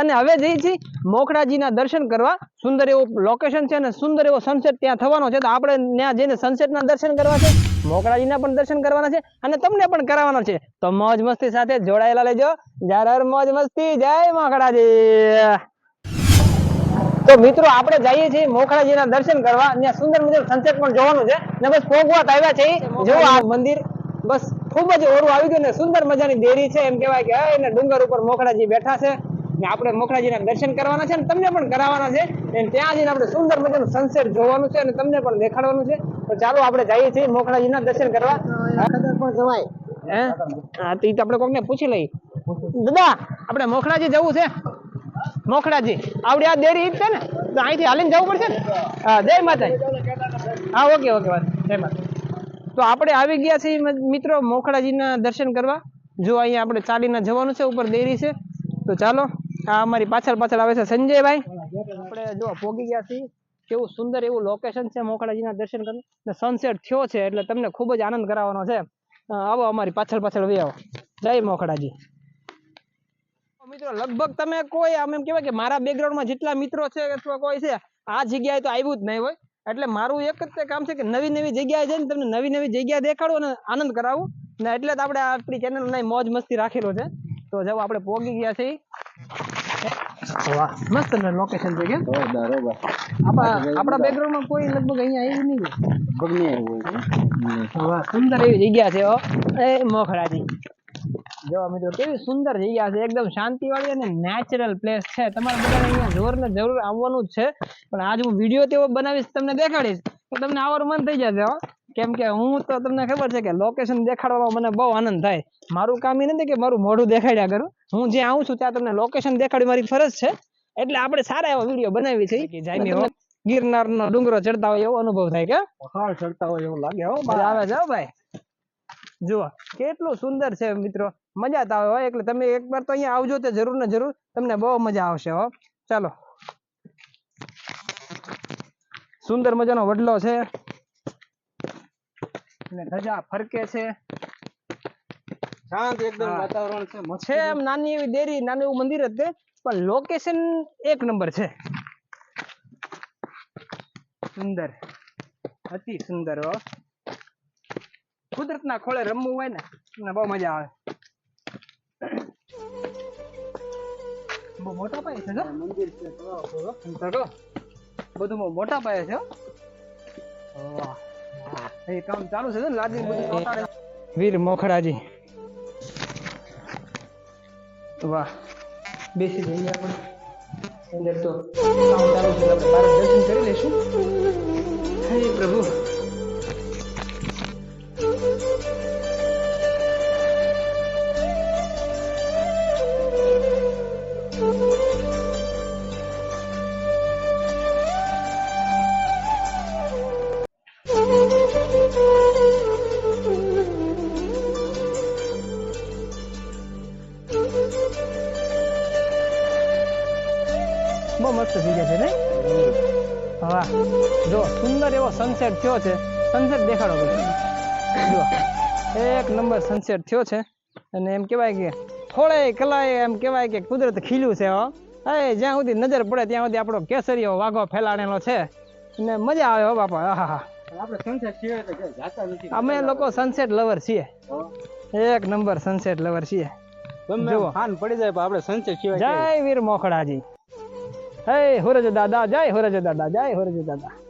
અને હવે જઈએ છીએ મોખડાજીના દર્શન કરવા સુંદર એવું લોકેશન છે અને સુંદર એવો સનસેટ ત્યાં થવાનો છે. તો આપણે ત્યાં જઈને સનસેટના દર્શન કરવા છે મોખડાજીના પણ દર્શન કરવાના છે અને તમને પણ કરાવવાના છે. તો મોજ મસ્તી સાથે જોડાયેલા લેજો જય મોજ મસ્તી, જય મોખડાજી તો મિત્રો, આપણે જઈએ છીએ મોખડાજીના દર્શન કરવા. ત્યાં સુંદર મજાનું સનસેટ પણ જોવાનું છે. ને બસ પોગવાત આવ્યા છે. જો આ મંદિર બસ ખૂબ જ ઓરું આવી ગયું ને સુંદર મજાની દેરી છે. એમ કહેવાય કે એને ડુંગર ઉપર મોખડાજી બેઠા છે. ને આપણે મોખરાજીના દર્શન કરવાના છે અને તમને પણ કરાવવાના છે. ત્યાં જઈને આપણે સુંદર મજાનું સનસેટ જોવાનું છે અને તમને પણ દેખાડવાનું છે. તો ચાલો આપણે જઈએ છીએ મોખરાજીના દર્શન કરવા. પણ જવાય. હે? હા તો આપણે કોકને પૂછી લઈ દાદા આપણે મોખડાજી જવું છે? મોખડાજી આવડી આ દેરી ઈજ છે ને? તો અહીંથી હાલીને જવું પડશે ને? હા જય માતા હા ઓકે ઓકે વાત જય માતા તો આપણે આવી ગયા છીએ મિત્રો મોખડાજીના દર્શન કરવા. જો અહીંયા આપણે ચાલીને જવાનું છે ઉપર દેરી છે. તો ચાલો. આ અમારી પાછળ પાછળ આવે છે સંજયભાઈ. આપણે જો પોગી ગયા છીએ કેવું સુંદર એવું લોકેશન છે મોખડાજીના દર્શન કરવું. ને સનસેટ થયો છે એટલે તમને ખૂબ જ આનંદ કરાવવાનો છે. આવો અમારી પાછળ પાછળ આવો. જય મોખડાજી. મિત્રો લગભગ તમે કોઈ આમ એમ કહેવાય કે મારા બેકગ્રાઉન્ડમાં જેટલા મિત્રો છે અથવા કોઈ છે આ જગ્યાએ તો આવ્યું જ નહીં હોય. એટલે મારું એક જ કામ છે કે નવી નવી જગ્યાએ જઈને તમને નવી નવી જગ્યા દેખાડું અને આનંદ કરાવું. ને એટલે જ આપણે આપણી ચેનલ મોજ મસ્તી રાખેલો છે. તો જવું આપણે પોગી ગયા છીએ. વાહ મસ્ત લોકેશન છે કેમ બરોબર આપણા આપણા બેકગ્રાઉન્ડમાં કોઈ લગભગ અહીંયા આવી નહીં હોય. બગની વાહ સુંદર એવી જગ્યા છે એ મોખરાજી. જો મિત્રો કેવી સુંદર જગ્યા છે. એકદમ શાંતિ વાળી અને નેચરલ પ્લેસ છે. તમારે બધાને અહીંયા જોર ને જરૂર આવવાનું જ છે. પણ આજ હું વીડિયો તેવો બનાવીશ તમને દેખાડીશ તો તમને આવવાનું મન થઈ જશે હો. કેમ કે હું તો તમને ખબર છે કે લોકેશન દેખાડવામાં મને બહુ આનંદ થાય. મારું કામ એ નથી કે મારું મોઢું દેખાડ્યા કરું. હું જ્યાં આવું છું ત્યાં તમને લોકેશન દેખાડવી મારી ફરજ છે. એટલે આપણે સારા એવા વીડિયો બનાવી છે. કે જામી હો. ગિરનારનો ડુંગરો ચડતા હોય એવો અનુભવ થાય કે? પહાડ ચડતા હોય એવું લાગે હો આવે છે ભાઈ. જુઓ કેટલું સુંદર છે મિત્રો. મજા તો આવે હોય એટલે તમે એકવાર તો અહીંયા આવજો તો જરૂર ને જરૂર તમને બહુ મજા આવશે હો. ચાલો. સુંદર મજાનો વડલો છે. અને ધજા ફરકે છે. શાંત એકદમ વાતાવરણ છે છે એમ નાની એવી દેરી નાનું એવું મંદિર જ તે પણ લોકેશન એક નંબર છે. સુંદર. અતિ સુંદર હો. કુદરતના ખોળે રમવું હોય ને મને બહુ મજા આવે. બહુ મોટા પાયે છે મંદિર છે. બધું મોટા પાયે છે હો. વાહ. એ કામ ચાલુ છે ને લાદી બધું. વીર મોખડાજી. વાહ બેસી જઈએ આપણે. અંદર તો કામ ચાલુ છે આપણે બહાર દર્શન કરી લઈશું. બહુ મસ્ત જગ્યા છે નહીં હા જો સુંદર એવો સનસેટ થયો છે. સનસેટ દેખાડો જો એક નંબર સનસેટ થયો છે. અને એમ કહેવાય કે થોડે કલાએ એમ કહેવાય કે કુદરત ખીલ્યું છે હો. એ જ્યાં સુધી નજર પડે ત્યાં સુધી આપણો કેસરીયો વાઘો ફેલાડેલો છે. અને મજા આવે હો બાપા. હા હા અમે લોકો સનસેટ લવર છીએ. એક નંબર સનસેટ લવર છીએ. જુઓ. પડી જાય પણ આપણે સનસેટ જય વીર મોખડાજી. હે હોરજ દાદા જય હોરજ દાદા જય હોરજ દાદા.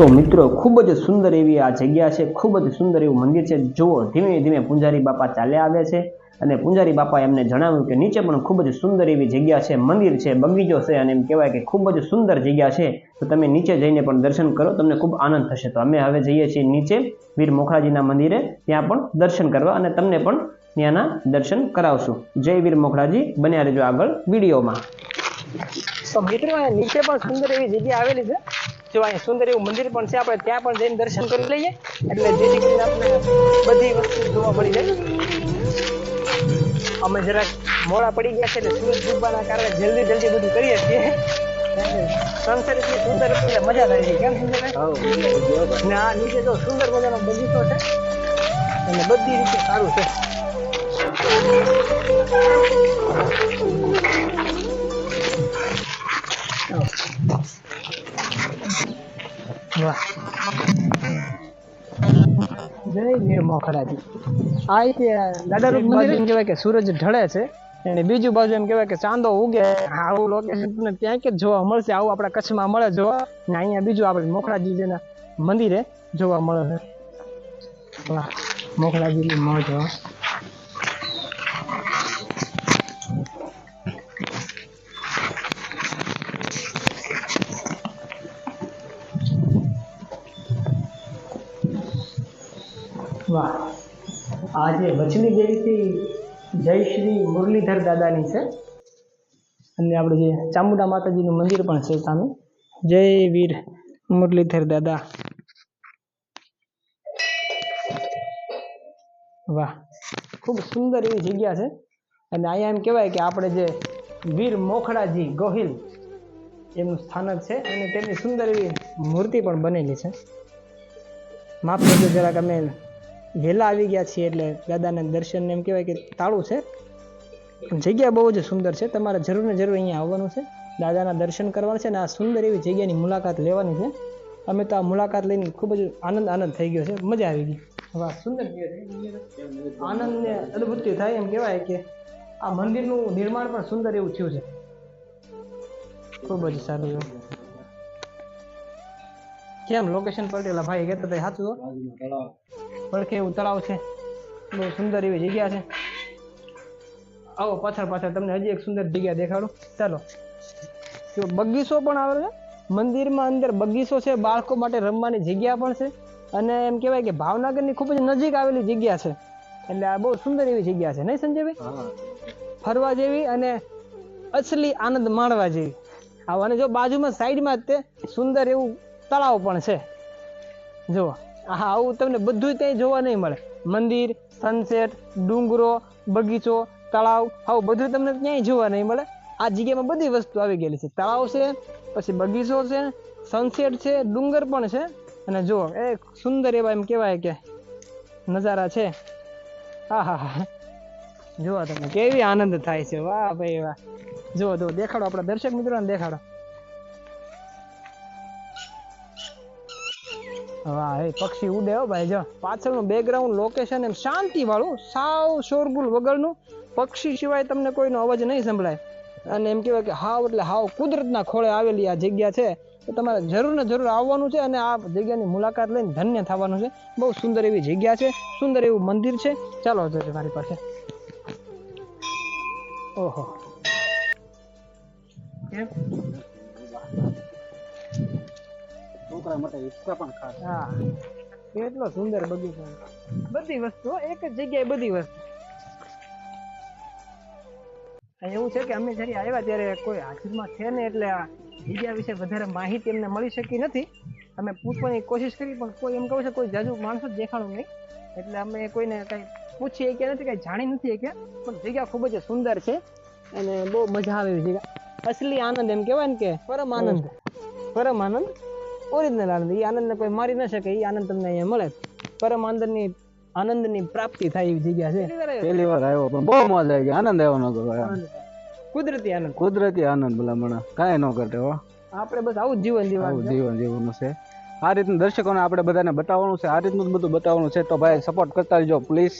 તો મિત્રો, ખૂબ જ સુંદર એવી આ જગ્યા છે. ખૂબ જ સુંદર એવું મંદિર છે. જુઓ, ધીમે ધીમે પૂંજારી બાપા ચાલ્યા આવે છે અને પૂંજારી બાપા એમને જણાવ્યું કે નીચે પણ ખૂબ જ સુંદર એવી જગ્યા છે. મંદિર છે, બગીચો છે અને એમ કહેવાય કે ખૂબ જ સુંદર જગ્યા છે. તો તમે નીચે જઈને પણ દર્શન કરો, તમને ખૂબ આનંદ થશે. તો અમે હવે જઈએ છીએ નીચે વીર મોખરાજીના મંદિરે. ત્યાં પણ દર્શન કરવા અને તમને પણ ત્યાંના દર્શન કરાવશું. જય વીર મોખરાજી. બન્યા રહેજો આગળ વિડીયોમાં. તો મિત્રો નીચે પણ સુંદર એવી જગ્યા આવેલી છે. જો અહીંયા સુંદર એવું મંદિર પણ છે આપણે ત્યાં પણ જઈને દર્શન કરી લઈએ. એટલે જેથી કરીને આપણે બધી વસ્તુ જોવા મળી જાય. અમે જરાક મોડા પડી ગયા છે એટલે સૂરજ ડૂબવાના કારણે જલ્દી જલ્દી બધું કરીએ છીએ. સનસેટ એટલી સુંદર એટલે મજા થાય છે કેમ સુંદર ને આ નીચે તો સુંદર મજાનો બગીચો છે. અને બધી રીતે સારું છે. વાહ જય વીર મોખરાજી આ એક દાદા રૂપ મંદિર એમ કહેવાય કે સૂરજ ઢળે છે અને બીજું બાજુ એમ કહેવાય કે ચાંદો ઉગે. આવું લોકેશન તમને ત્યાં કે જોવા મળશે. આવું આપણા કચ્છમાં મળે જોવા. ને અહીંયા બીજું આપણે મોખરાજીના મંદિરે જોવા મળે છે. મોખરાજીની મોજ વાહ. આ જે વચલી દેવીથી જય શ્રી મુરલીધર દાદાની છે. અને આપણે જે ચામુંડા માતાજીનું મંદિર પણ છે સામે. જય વીર મુરલીધર દાદા. વાહ. ખૂબ સુંદર એવી જગ્યા છે. અને અહીંયા એમ કહેવાય કે આપણે જે વીર મોખડાજી ગોહિલ એમનું સ્થાનક છે. અને તેની સુંદર એવી મૂર્તિ પણ બનેલી છે. માફ કરજો, જરાક અમે વહેલા આવી ગયા છીએ એટલે દાદાના દર્શન એમ કહેવાય કે તાળું છે. જગ્યા બહુ જ સુંદર છે. તમારે જરૂર ને જરૂર અહીંયા આવવાનું છે. દાદાના દર્શન કરવાના છે અને આ સુંદર એવી જગ્યાની મુલાકાત લેવાની છે. અમે તો આ મુલાકાત લઈને ખૂબ જ આનંદ આનંદ થઈ ગયો છે. મજા આવી ગઈ. વાહ સુંદર આનંદને અનુભૂતિ થાય એમ કહેવાય કે આ મંદિરનું નિર્માણ પણ સુંદર એવું થયું છે. ખૂબ જ સારું એવું. કેમ? લોકેશન પલટેલા ભાઈ કહેતા હતા સાચું? પડખે એવું તળાવ છે. બહુ સુંદર એવી જગ્યા છે. આવો પાછળ પાછળ તમને હજી એક સુંદર જગ્યા દેખાડું. ચાલો. જો બગીચો પણ આવે છે. મંદિરમાં અંદર બગીચો છે, બાળકો માટે રમવાની જગ્યા પણ છે અને એમ કહેવાય કે ભાવનગરની ખૂબ જ નજીક આવેલી જગ્યા છે. એટલે આ બહુ સુંદર એવી જગ્યા છે. નહીં સંજયભાઈ? ફરવા જેવી અને અસલી આનંદ માણવા જેવી. આવો, અને જો બાજુમાં સાઈડમાં જ તે સુંદર એવું તળાવ પણ છે. જુઓ. હા આવું તમને બધું ત્યાં જોવા નહીં મળે. મંદિર સનસેટ ડુંગરો, બગીચો, તળાવ, આવું બધું તમને ક્યાંય જોવા નહીં મળે. આ જગ્યામાં બધી વસ્તુ આવી ગયેલી છે. તળાવ છે, પછી બગીચો છે સનસેટ છે, ડુંગર પણ છે. અને જુઓ એ સુંદર એવા એમ કહેવાય કે નજારા છે. હા હા હા જુઓ તમે, કેવી આનંદ થાય છે. વાહ ભાઈ વાહ. જુઓ જુઓ, દેખાડો આપણા દર્શક મિત્રોને દેખાડો. વાહ, એ પક્ષી ઉડે હો ભાઈ, જો. પાછળનું બેકગ્રાઉન્ડ લોકેશન એમ શાંતિ વાળું સાવ શોરગુલ વગરનું. પક્ષી સિવાય તમને કોઈનો અવાજ નહીં સંભળાય. અને એમ કહેવાય કે હાવ, એટલે હાવ કુદરતના ખોળે આવેલી આ જગ્યા છે. તો તમારે જરૂર ને જરૂર આવવાનું છે અને આ જગ્યાની મુલાકાત લઈને ધન્ય થવાનું છે. બહુ સુંદર એવી જગ્યા છે, સુંદર એવું મંદિર છે. ચાલો જજો મારી પાસે. ઓહો. કેમ? છોકરા માટે હિચકા પણ ખાસ હા. કેટલો સુંદર બગીચો બધી વસ્તુ એક જ જગ્યાએ બધી વસ્તુ. એવું છે કે અમે જ્યારે આવ્યા ત્યારે કોઈ હાજરમાં છે ને એટલે આ જગ્યા વિશે વધારે માહિતી એમને મળી શકી નથી. અમે પૂછવાની કોશિશ કરી પણ કોઈ એમ કહું છે કોઈ જાજુ માણસો જ દેખાણું નહીં. એટલે અમે કોઈને કંઈ પૂછી કે નથી કંઈ જાણી નથી કે પણ જગ્યા ખૂબ જ સુંદર છે અને બહુ મજા આવે એવી જગ્યા. અસલી આનંદ એમ કહેવાય ને કે પરમ આનંદ. પરમ આનંદ. ઓરિજિનલ આનંદ. એ આનંદને કોઈ મારી ન શકે એ આનંદ તમને અહીંયા મળે. પરમ આનંદની આનંદની પ્રાપ્તિ થાય એવી જગ્યા છે. પહેલી વાર આવ્યો. પણ બહુ મજા આવી ગઈ. આનંદ આવ્યો નતો કુદરતી આનંદ. કુદરતી આનંદ ભલામણ કાંઈ ન કરતે હો. આપણે બસ આવું જીવન જીવવાનું જીવન જીવવાનું છે. આ રીતનું દર્શકોને આપણે બધાને બતાવવાનું છે. આ રીતનું જ બધું બતાવવાનું છે. તો ભાઈ સપોર્ટ કરતા રહેજો પ્લીઝ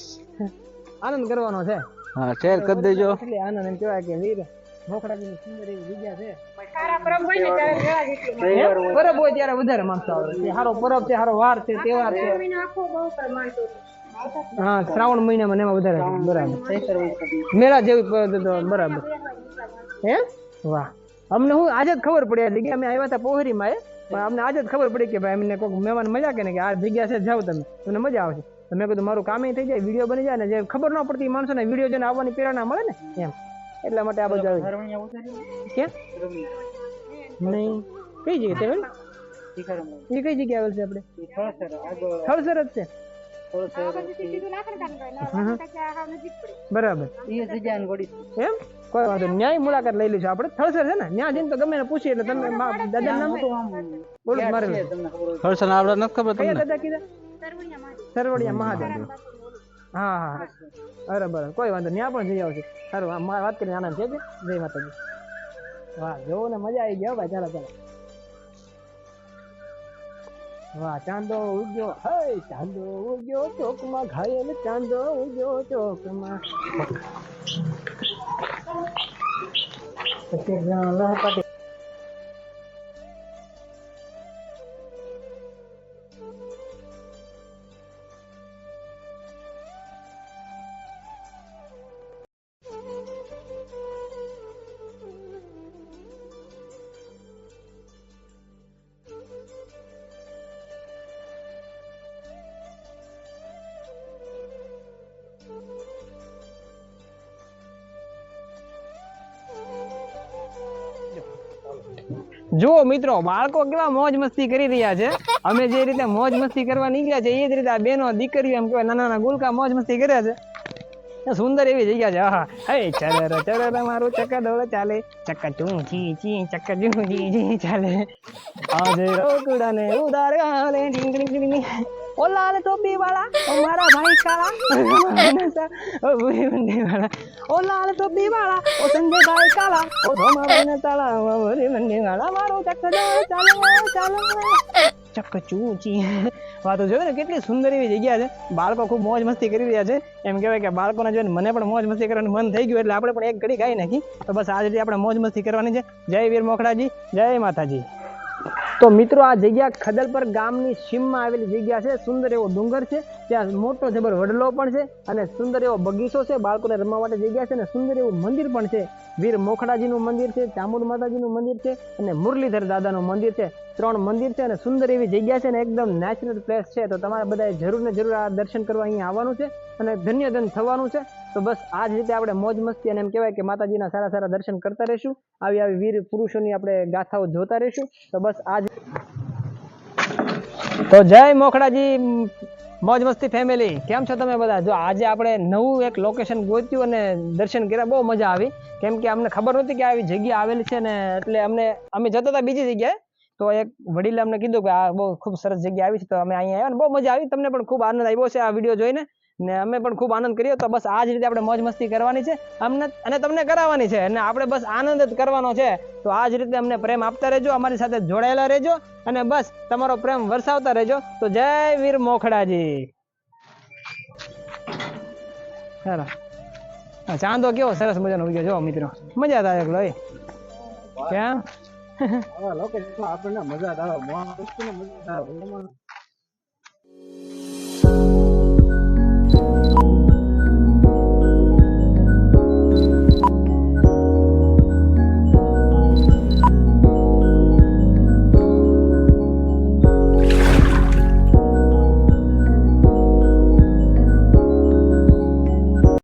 આનંદ કરવાનો છે. હા શેર કરી દેજો. એટલે આનંદ એમ કહેવાય કે વીર મોખડાની સુંદર એવી જગ્યા છે. હે? પરબ હોય ત્યારે વધારે માણસો આવે છે સારો પરબ છે સારો વાર છે તહેવાર છે. હા શ્રાવણ મહિનામાં એમાં વધારે બરાબર. મેળા જેવી બરાબર. હે? વાહ. અમને હું આજે જ ખબર પડી હતી જગ્યા અમે આવ્યા હતા પોહરીમાં એ પણ અમને આજે જ ખબર પડી કે ભાઈ અમને કોઈક મહેમાન મજા કે ને કે આ જગ્યા છે જાઓ તમે. તમને મજા આવશે. તો મેં કીધું મારું કામે થઈ જાય વીડિયો બની જાય ને જે ખબર ન પડતી માણસોને વીડિયો જેને આવવાની પ્રેરણા મળે ને? એમ. એટલા માટે આ બધું આવ્યું ક્યાં નહીં. કઈ જગ્યાએ તેવલ એ કઈ જગ્યાએ આવેલ છે આપણે? થળસર જ છે. બરાબર. એમ? કોઈ વાંધો ન્યાય મુલાકાત લઈ લઈશું આપણે. થળસર છે ને? ત્યાં જઈને તો ગમે એને પૂછીએ એટલે તમે દાદા દાદાનું નામ? બોલો મારે હર્ષન આપણે નથી ખબર તમને? દાદા કીધા? સરવડિયા મહાદેવ. હા હા બરાબર. કોઈ વાંધો ત્યાં પણ જઈ આવશે સારું મારે વાત કરીને આનંદ છે. જય માતાજી. વાહ, જોવો ને મજા આવી ગયા ભાઈ. ચાલો ચાલો. વાહ, ચાંદો ઉગ્યો. હે ચાંદો ઉગ્યો. ચોકમાં ઘાયલ ચાંદો ઉગ્યો. ચોકમાં. જુઓ મિત્રો, બાળકો કેવા મોજ મસ્તી કરી રહ્યા છે. અમે જે રીતે મોજ મસ્તી કરવા નીકળ્યા છે, એ જ રીતે આ બેનો દીકરીઓ એમ કહેવાય, નાના નાના ગુલકા મોજ મસ્તી કર્યા છે. સુંદર એવી જગ્યા છે, આહા. હે, ચરર ચરર મારું ચક્કા દોડ ચાલે. ચક્કા ચું, ચી ચી ચક્કા ચૂં ચી ચી ચાલે. આજે રોકડા ને ઉધાર ગાલે ઢીંગ ઢીંગ ઢીંગ ઢીંગ. ઓ લાલ ટોપી વાળા મારા ભાઈ કાળા ઓ ભૂરી મંડી વાળા ઓ લાલ ટોપી વાળા ઓ સંજય ભાઈ કાળા ઓ ધોમા ભાઈ ને ઓ ભૂરી મંડી વાળા મારો ચક્કા ચાલો ચાલો ચક્ક ચક્કા ચી વાતો જોયું ને, કેટલી સુંદર એવી જગ્યા છે. બાળકો ખૂબ મોજ મસ્તી કરી રહ્યા છે. એમ કહેવાય કે બાળકોને જોઈને મને પણ મોજ મસ્તી કરવાનું મન થઈ ગયું, એટલે આપણે પણ એક ઘડી ગાઈ નાખી. તો બસ આ રીતે આપણે મોજ મસ્તી કરવાની છે. જય વીર મોખડાજી, જય માતાજી. તો મિત્રો આ જગ્યા ખદલપર ગામની સીમમાં આવેલી જગ્યા છે. સુંદર એવો ડુંગર છે. ત્યાં મોટો જબર વડલો પણ છે અને સુંદર એવો બગીચો છે. બાળકોને રમવા માટે જગ્યા છે અને સુંદર એવું મંદિર પણ છે. વીર મોખડાજીનું મંદિર છે, ચામુંડ માતાજીનું મંદિર છે અને મુરલીધર દાદાનું મંદિર છે. ત્રણ મંદિર છે અને સુંદર એવી જગ્યા છે ને એકદમ નેચરલ પ્લેસ છે. તો તમારે બધાએ જરૂર ને જરૂર આ દર્શન કરવા અહીંયા આવવાનું છે અને ધન્યધન થવાનું છે. તો બસ આ જ રીતે આપણે મોજ મસ્તી અને એમ કહેવાય કે માતાજીના સારા સારા દર્શન કરતા રહીશું. આવી આવી વીર પુરુષોની આપણે ગાથાઓ જોતા રહીશું. તો બસ આજ તો જય મોખડાજી, મોજ મસ્તી ફેમિલી કેમ છો તમે બધા? જો આજે આપણે નવું એક લોકેશન ગોત્યું અને દર્શન કર્યા, બહુ મજા આવી. કેમ કે અમને ખબર નહોતી કે આવી જગ્યા આવેલી છે ને, એટલે અમને, અમે જતા હતા બીજી જગ્યાએ. તો એક વડીલે અમને કીધું કે આ બહુ ખૂબ સરસ જગ્યા આવી છે, તો અમે અહીંયા આવ્યા ને બહુ મજા આવી. તમને પણ ખૂબ આનંદ આવ્યો છે આ વીડિયો જોઈને. ને અમે પણ ખૂબ આનંદ કર્યો. તો બસ આ જ રીતે આપણે મોજ મસ્તી કરવાની છે. અમને અને તમને કરાવવાની છે. અને આપણે બસ આનંદ જ કરવાનો છે. તો આ જ રીતે અમને પ્રેમ આપતા રહેજો અમારી સાથે જોડાયેલા રહેજો અને બસ તમારો પ્રેમ વરસાવતા રહેજો. તો જય વીર મોખડાજી. આ ચાંદો કેવો સરસ મજાનો ઉગ્યો જો મિત્રો. મજા થાય એકલો એ. ક્યાં? આપણને મજા આવે. મજા આવે.